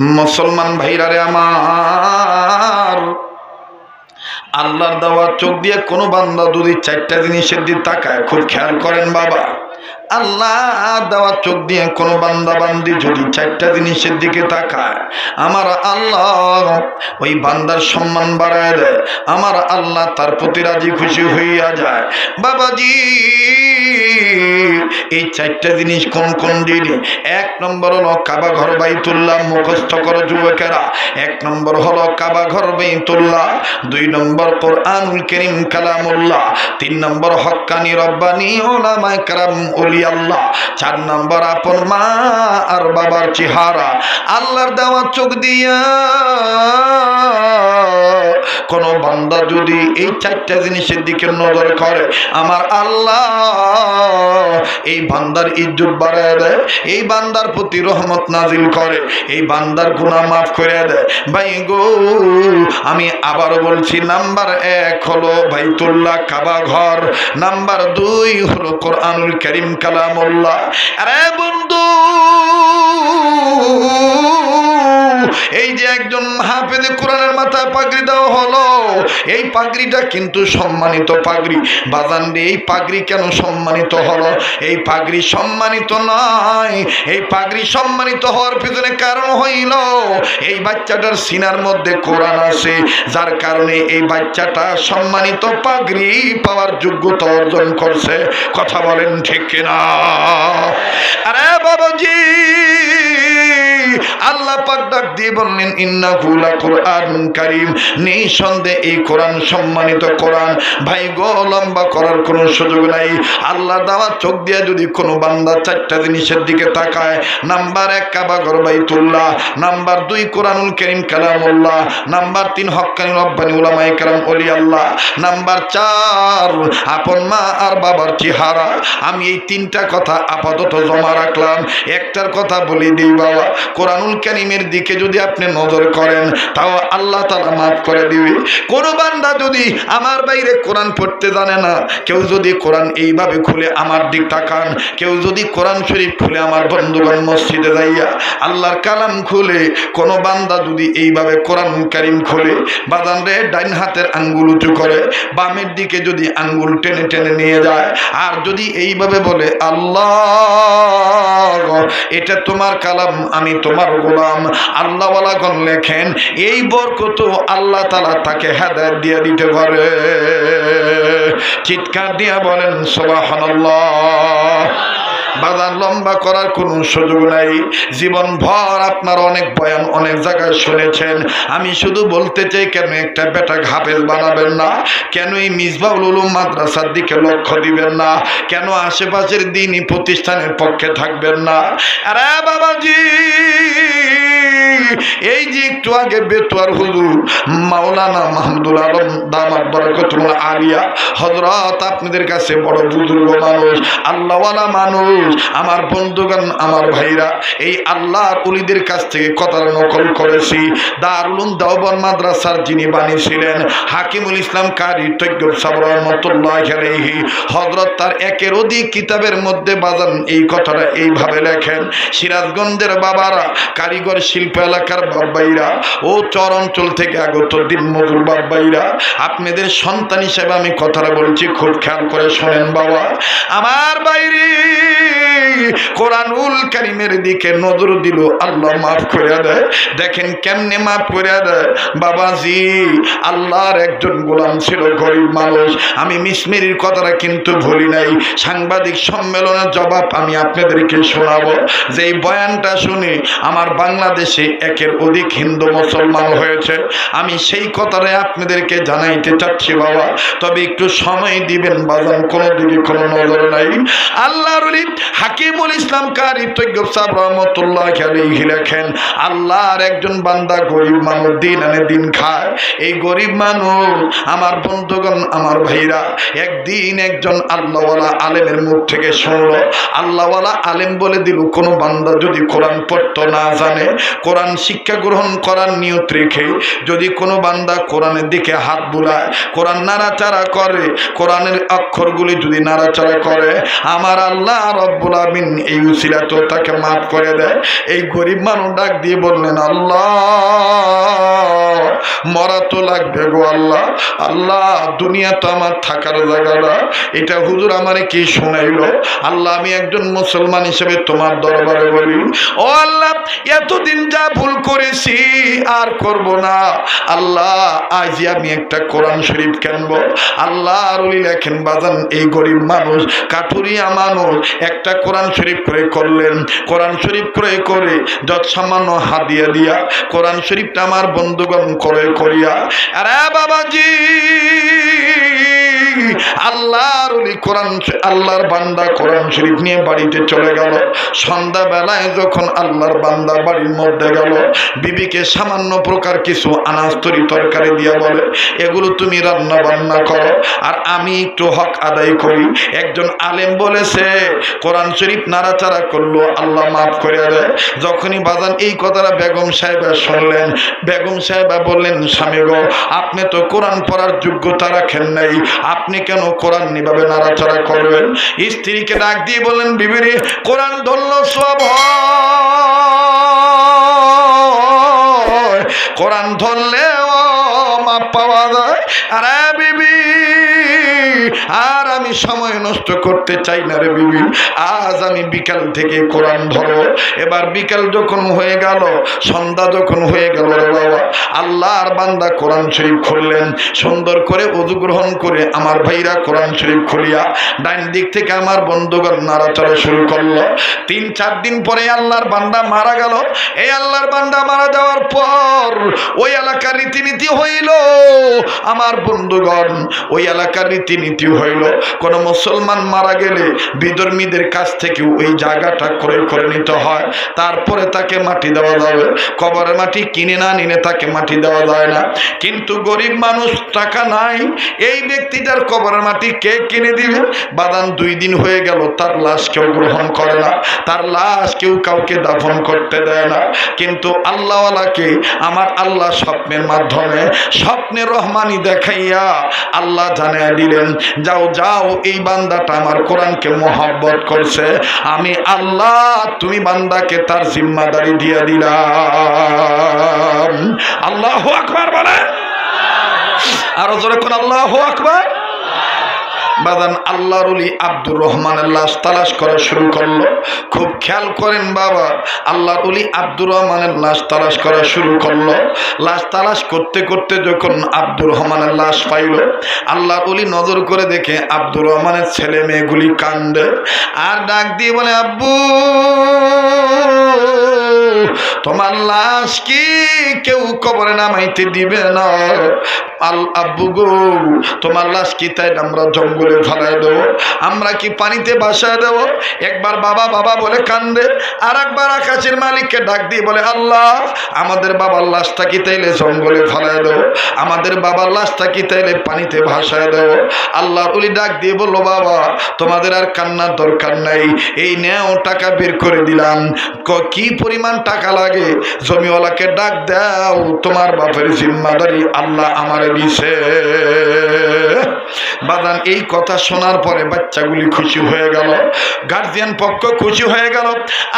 মুসলমান ভাইরা ভাইরারে আমার। আল্লাহর দেওয়া চোখ দিয়ে কোনো বান্দা যদি চারটা জিনিসের দিকে তাকায়, খুব খেয়াল করেন বাবা। আল্লাহ দেওয়া চোখ দিয়ে কোনো বান্দা বান্দি যদি চারটা জিনিসের দিকে তাকায়, আমার আল্লাহ ওই বান্দার সম্মান বাড়ায় আমার আল্লাহ তার প্রতি রাজি খুশি হইয়া যায়। বাবাজি, এই চারটা জিনিস কোন কোন জিনিস এক নম্বর হলো কাবা ঘর বাইতুল্লাহ মুখস্থ করো যুবকেরা। এক নম্বর হলো কাবা ঘর দুই নম্বর কোরআনুল করিম কালামুল্লাহ। তিন নম্বর হক্কানি রব্বানি ওলামায়ে কারাম ওলি আল্লাহ। চার নম্বর আপন মা আর বাবার চেহারা। আল্লাহর দেওয়া চোখ দিয়া কোন বান্দা যদি এই চারটা জিনিসের দিকে নজর করে, আমার আল্লাহ এই বান্দার ইজ্জত বাড়ায় দেয়, এই বান্দার প্রতি রহমত নাজিল করে, এই বান্দার গুনাহ মাফ করে দেয়। ভাই গো, আমি আবারও বলছি, নাম্বার এক হলো বাইতুল্লাহ কাবা ঘর, নাম্বার দুই হলো কোরআনুল করিম কালামুল্লাহ। আরে বন্ধু এই যে একজন হাফেজে কোরআনের মাথায় পাগড়ি দেওয়া হলো, এই পাগড়িটা কিন্তু সম্মানিত পাগড়ি। বাজান এই পাগড়ি কেন সম্মানিত হলো? এই পাগড়ি সম্মানিত নয়, এই পাগড়ি সম্মানিত হওয়ার পিছনে কারণ হইল, এই বাচ্চাটার সিনার মধ্যে কোরআন আছে, যার কারণে এই বাচ্চাটা সম্মানিত পাগড়ি পাওয়ার যোগ্যতা অর্জন করছে। কথা বলেন ঠিক কিনা? আরে বাবাজি! আল্লাহ পাক ডাক দিয়ে বললেন, ইন্নাহু লাকুরআনুন কারীম। নিঃসন্দেহে এই কোরআন সম্মানিত কোরআন। ভাই গো, লম্বা করার কোনো সুযোগ নাই। আল্লাহ দেওয়া চোখ দিয়ে যদি কোনো বান্দা চারটা জিনিসের দিকে তাকায়, নাম্বার এক কাবা ঘর বাইতুল্লাহ, নাম্বার দুই কোরআনুল করিম কালামুল্লাহ, নাম্বার তিন হক্কানি রব্বানি উলামায়ে কেরাম ওলি আল্লাহ নাম্বার চার আপন মা আর বাবার চেহারা। আমি এই তিনটা কথা আপাতত জমা রাখলাম। একটার কথা বলি দিই বাবা কোরআনুল কারিমের দিকে যদি আপনি নজর করেন, তাও আল্লাহ তালা মাফ করে দিবে। কোনো বান্দা যদি আমার বাইরে কোরআন পড়তে জানে না, কেউ যদি কোরআন এইভাবে খুলে আমার দিক তাকান, কেউ যদি কোরআন শরীফ খুলে আমার বন্ধুগণ মসজিদে যাইয়া আল্লাহর কালাম খুলে, কোনো বান্দা যদি এইভাবে কোরআন কারিম খুলে বাদান রে ডাইন হাতের আঙ্গুল উঁচু করে, বামের দিকে যদি আঙ্গুল টেনে টেনে নিয়ে যায়, আর যদি এইভাবে বলে, আল্লাহ, এটা তোমার কালাম, আমি তোমার গোলাম আল্লাহওয়ালাগণ লেখেন, এই বরকত আল্লাহ তালা তাকে হেদায়ত দিয়ে দিতে পারে। চিৎকার দিয়া বলেন সোবাহান্লাহ বাজার লম্বা করার কোনো সুযোগ নাই। জীবন ভর আপনার অনেক বয়ান অনেক জায়গায় শুনেছেন। আমি শুধু বলতে চাই, কেন একটা বেটা ঘাপেল বানাবেন না? কেন এই মিসবাউল উলুম মাদ্রাসার দিকে লক্ষ্য দিবেন না? কেন আশেপাশের দিনই প্রতিষ্ঠানের পক্ষে থাকবেন না? আরে বাবাজি! এই যে একটু আগে বেতুয়ার হুজুর মাওলানা মাহমুদুল আলম দামার বরকতুল আলিয়া হজরত আপনাদের কাছে বড় বুজুর্গ মানুষ, আল্লাহওয়ালা মানুষ, আমার বন্ধুগণ, আমার ভাইরা, এই আল্লাহর উলিদের কাছ থেকে কথা নকল করেছি। দারুল দাওবন মাদ্রাসার যিনি বানিয়েছিলেন হাকিমুল ইসলাম কারি তৈয়ব সাব রহমতুল্লাহ আলাইহি হজরত তার একের অধিক কিতাবের মধ্যে বাজান এই কথাটা এইভাবে লেখেন, সিরাজগঞ্জের বাবারা কারিগর শিল্প এলাকার বাব্বাইরা ও চর অঞ্চল থেকে আগত দিন বাবাইরা আপনাদের সন্তান হিসেবে আমি কথাটা বলছি, খুব খেয়াল করে শোনেন বাবা। আমার বাইরে কোরআনুল কারিমের দিকে নজর দিল, আল্লাহ মাফ করে দেয়। দেখেন কেমনে মাফ করে দেয়। বাবাজি, আল্লাহর একজন গোলাম ছিল, গরিব মানুষ। আমি কথাটা কিন্তু ভুলি নাই। সাংবাদিক সম্মেলনের জবাব আমি আপনাদেরকে শোনাবো। যে এই বয়ানটা শুনে, আমার বাংলাদেশে একের অধিক হিন্দু মুসলমান হয়েছে। আমি সেই কথাটাই আপনাদেরকে জানাইতে চাচ্ছি, বাবা। তবে একটু সময় দিবেন, বাজান, কোনো দিকে কোনো নজর নাই। আল্লাহর হাকিমুল ইসলাম কারি তৈয়ব সাহেব রহমতুল্লাহ আলাইহি লেখেন, আল্লাহর একজন বান্দা গরিব মানুষ দিন আনে দিন খায়। এই গরিব মানুষ, আমার বন্ধুগণ, আমার ভাইরা, একদিন একজন আল্লাহওয়ালা আলেমের মুখ থেকে শুনলো। আল্লাহওয়ালা আলেম বলে দিল, কোনো বান্দা যদি কোরআন পড়তো না জানে, কোরআন শিক্ষা গ্রহণ করার নিয়ত রেখে যদি কোনো বান্দা কোরআনের দিকে হাত বুলায়, কোরআন নাড়াচাড়া করে, কোরআনের অক্ষরগুলি যদি নাড়াচাড়া করে, আমার আল্লাহ রব্বুল আলামিন এই উসিলা তো তাকে মাফ করে দেয়। এই গরিব মানুষ ডাক দিয়ে বললেন, আল্লাহ, মরা তো লাগবে গো আল্লাহ। আল্লাহ, দুনিয়া তো আমার থাকার জায়গা এটা হুজুর আমারে কি শোনাইলো? আল্লাহ, আমি একজন মুসলমান হিসেবে তোমার দরবারে বলি, ও আল্লাহ, এতদিন যা ভুল করেছি আর করব না। আল্লাহ আজ আমি একটা কোরআন শরীফ কেনবো। আল্লাহ আরুলি লেখেন, বাজান, এই গরিব মানুষ, কাঠুরিয়া মানুষ, একটা কোরআন শরীফ ক্রয় করলেন। কোরআন শরীফ ক্রয় করে যত সামান্য হাদিয়া দিয়া কোরআন শরীফটা আমার বন্ধুগণ ক্রয় করিয়া, আরে বাবাজি! আল্লাহর কোরআন আল্লাহর বান্দা কোরআন শরীফ নিয়ে বাড়িতে চলে গেল। সন্ধ্যাবেলায় যখন আল্লাহর বান্দা বাড়ির মধ্যে গেল, বিবিকে সামান্য প্রকার কিছু আনাজ তরি তরকারি দিয়া বলে, এগুলো তুমি রান্না বান্না করো আর আমি একটু হক আদায় করি। একজন আলেম বলেছে, কোরআন শরীফ নাড়াচাড়া করল, আল্লাহ মাফ করে দেয় যখনই বাজান এই কথাটা বেগম সাহেবা শুনলেন, বেগম সাহেবা বললেন, স্বামী আপনি তো কোরআন পড়ার যোগ্যতা রাখেন নাই। আপনি কেন কোরআন নিভাবে নাড়াচাড়া করবেন স্ত্রীকে ডাক দিয়ে বললেন, বিবিরে, কোরআন ধরল সব। কোরআন ধরলেও মাপ পাওয়া যায় আরে আর আমি সময় নষ্ট করতে চাই না রে বিবি। আজ আমি বিকাল থেকে কোরআন ধরো। এবার বিকাল যখন হয়ে গেল, সন্ধ্যা যখন হয়ে গেল রে বাবা, আল্লাহর বান্দা কোরআন শরীফ খুললেন। সুন্দর করে অজু গ্রহণ করে আমার ভাইরা কোরআন শরীফ খুলিয়া ডাইন দিক থেকে আমার বন্ধুগণ নাড়াচাড়া শুরু করল। তিন, চার দিন পরে আল্লাহর বান্দা মারা গেল। এই আল্লাহর বান্দা মারা যাওয়ার পর ওই এলাকার রীতিনীতি হইল, আমার বন্ধুগণ, ওই এলাকার রীতিনীতি হইল। কোন মুসলমান মারা গেলে বিধর্মীদের কাছ থেকে ওই জায়গাটা ক্রয় করে নিতে হয়। তারপরে তাকে মাটি দেওয়া যাবে। কবরের মাটি কিনে না নিনে তাকে মাটি দেওয়া যায় না। কিন্তু গরিব মানুষ টাকা নাই। এই ব্যক্তিটার কবরের মাটি কে কিনে দিবে? বাদান দুই দিন হয়ে গেল, তার লাশ কেউ গ্রহণ করে না। তার লাশ কেউ কাউকে দাফন করতে দেয় না। কিন্তু আল্লাহওয়ালাকে আমার আল্লাহ স্বপ্নের মাধ্যমে স্বপ্নের রহমানি দেখাইয়া আল্লাহ জানিয়ে দিলেন যাও যাও, এই বান্দাটা আমার কোরআনকে মহাব্বত করছে। আমি আল্লাহ, তুমি বান্দাকে তার জিম্মাদারি দিয়ে দিলাম। আল্লাহ আকবার বলে আরও জোরে কোন আল্লাহ আকবার। বাদান আল্লাহর অলি আব্দুর রহমানের লাশ তালাশ করা শুরু করল। খুব খেয়াল করেন বাবা, আল্লাহর অলি আব্দুর রহমানের লাশ তালাশ করা শুরু করল। লাশ তালাশ করতে করতে যখন আব্দুর রহমানের লাশ পাইল, আল্লাহর অলি নজর করে দেখে আব্দুর রহমানের ছেলে মেয়েগুলি কান্দে। আর ডাক দিয়ে বলে, আব্বু, তোমার লাশ কি কেউ কবরে নামাইতে দিবে না? আল আব্বু গো, তোমার লাশ কি তাই আমরা জঙ্গলে ফেলায় দেবো? আমরা কি পানিতে বাসায় দেবো? একবার বাবা বাবা বলে কান্দে আর একবার আকাশের মালিককে ডাক দিয়ে বলে, আল্লাহ, আমাদের বাবার লাশটা কি তাইলে জঙ্গলে ফেলায় দেবো? আমাদের বাবার লাশটা কি তাইলে পানিতে ভাসায় দেবো? আল্লাহ উলি ডাক দিয়ে বলল, বাবা, তোমাদের আর কান্নার দরকার নাই। এই নেও টাকা বের করে দিলাম। কি পরিমাণ টাকা লাগে? জমিওয়ালাকে ডাক দাও, তোমার বাপের জিম্মাদারি আল্লাহ আমারে দিছে বাদান, এই কথা শোনার পরে বাচ্চাগুলি খুশি হয়ে গেল। গার্জিয়ান পক্ষ খুশি হয়ে গেল।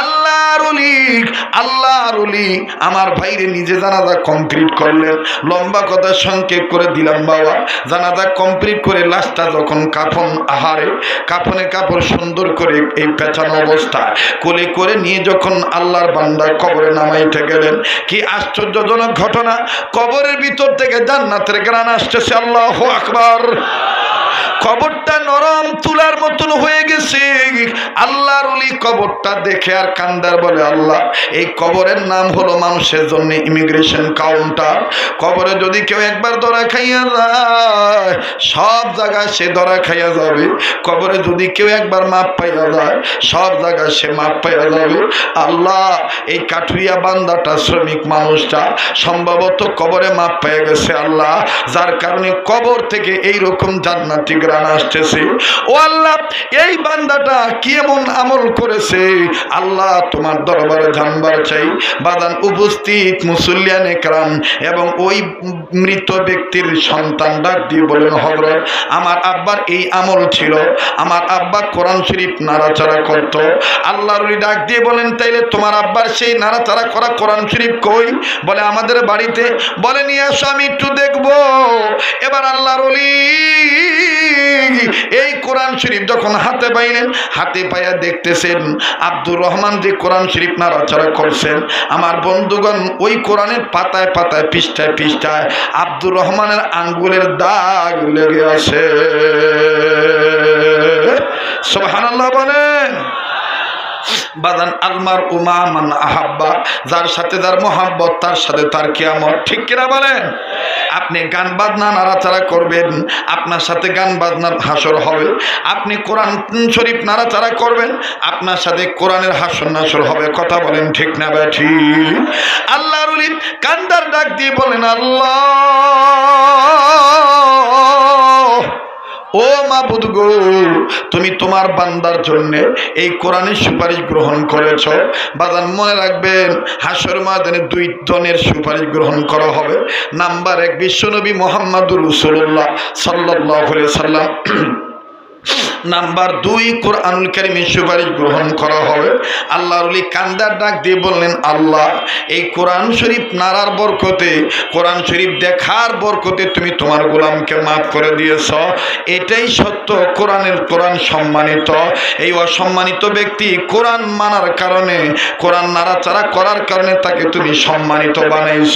আল্লাহর উলি আল্লাহর উলি আমার ভাইরে নিজে জানাজা কমপ্লিট করলেন। লম্বা কথা সংক্ষেপ করে দিলাম বাবা। জানাজা কমপ্লিট করে লাশটা যখন কাফন আহারে, কাফনে কাপড় সুন্দর করে এই পেঁচানো অবস্থা কোলে করে নিয়ে যখন আল্লাহর বান্দা কবরে নামাইতে গেলেন, কি আশ্চর্যজনক ঘটনা? কবরের ভিতর থেকে জান্নাতের গ্রান আসতেছে আল্লাহ আকবার। কবরটা নরম, তুলার মতন হয়ে গেছে। আল্লাহর উলি কবরটা দেখে আর কান্দার বলে, আল্লাহ, এই কবরের নাম হলো মানুষের জন্য ইমিগ্রেশন কাউন্টার কবরে যদি কেউ একবার ধরা খাইয়া যায়, সব জায়গায় সে ধরা খাইয়া যাবে। কবরে যদি কেউ একবার মাপ পাইয়া যায়, সব জায়গায় সে মাপ পাইয়া যাবে। আল্লাহ, এই কাঠুরিয়া বান্দাটা, শ্রমিক মানুষটা, সম্ভবত কবরে মাপ পাইয়া গেছে আল্লাহ। যার কারণে কবর থেকে এই রকম জান্নাতি গ্রান আসতেছে। ও আল্লাহ, এই বান্দাটা কি এমন আমল করেছে? আল্লাহ তোমার দরবারে জানবার চাই। বাদান উপস্থিত মুসল্লিয়ান একরাম এবং ওই মৃত ব্যক্তির সন্তান ডাক দিয়ে বলেন হজরত আমার আব্বার এই আমল ছিল। আমার আব্বা কোরআন শরীফ নাড়াচাড়া করত। আল্লাহর ডাক দিয়ে বলেন, তাইলে তোমার আব্বার সেই নাড়াচাড়া করা কোরআন শরীফ কই? বলে, আমাদের বাড়িতে। বলে, নিয়ে আসো, আমি একটু দেখব। এবার আল্লাহর এই কোরআন শরীফ যখন হাতে পাইলেন, হাতে পাইয়া দেখতেছেন, আব্দুর রহমান যে কোরআন শরীফ নাড়াচাড়া করছেন, আমার বন্ধুগণ ওই কোরআনের পাতায় পাতায়, পৃষ্ঠায় পৃষ্ঠায় আব্দুর রহমানের আঙ্গুলের দাগ লেগে আছে। সুবহানাল্লাহ বলেন। বাদান আলমার উমা মান আহাব্বা, যার সাথে যার মোহাব্বত, তার সাথে তার কিয়ামত। ঠিক কিনা বলেন? আপনি গান বাজনা নাড়াচাড়া করবেন, আপনার সাথে গান বাজনার হাসর হবে। আপনি কোরআন শরীফ নাড়াচাড়া করবেন, আপনার সাথে কোরআনের হাসর নাসর হবে। কথা বলেন ঠিক না ব্যাঠি আল্লাহ কান্দার ডাক দিয়ে বলেন, আল্লাহ। ও মাবুদ গো, তুমি তোমার বান্দার জন্য এই কোরআনের সুপারিশ গ্রহণ করেছ। বাদান মনে রাখবেন, হাসর মাদানে দুই ধনের সুপারিশ গ্রহণ করা হবে। নাম্বার এক, বিশ্বনবী মোহাম্মদুর রসুল্লাহ সাল্লাহ সাল্লাম নাম্বার দুই কোরআনুল কারিমের সুপারিশ গ্রহণ করা হবে। আল্লাহ অলি কান্দার ডাক দিয়ে বললেন, আল্লাহ, এই কোরআন শরীফ নারার বরকতে, কোরআন শরীফ দেখার বরকতে তুমি তোমার গোলামকে মাফ করে দিয়েছ। এটাই সত্য, কোরআনের কোরআন সম্মানিত। এই অসম্মানিত ব্যক্তি কোরআন মানার কারণে, কোরআন নাড়াচাড়া করার কারণে তাকে তুমি সম্মানিত বানাইছ।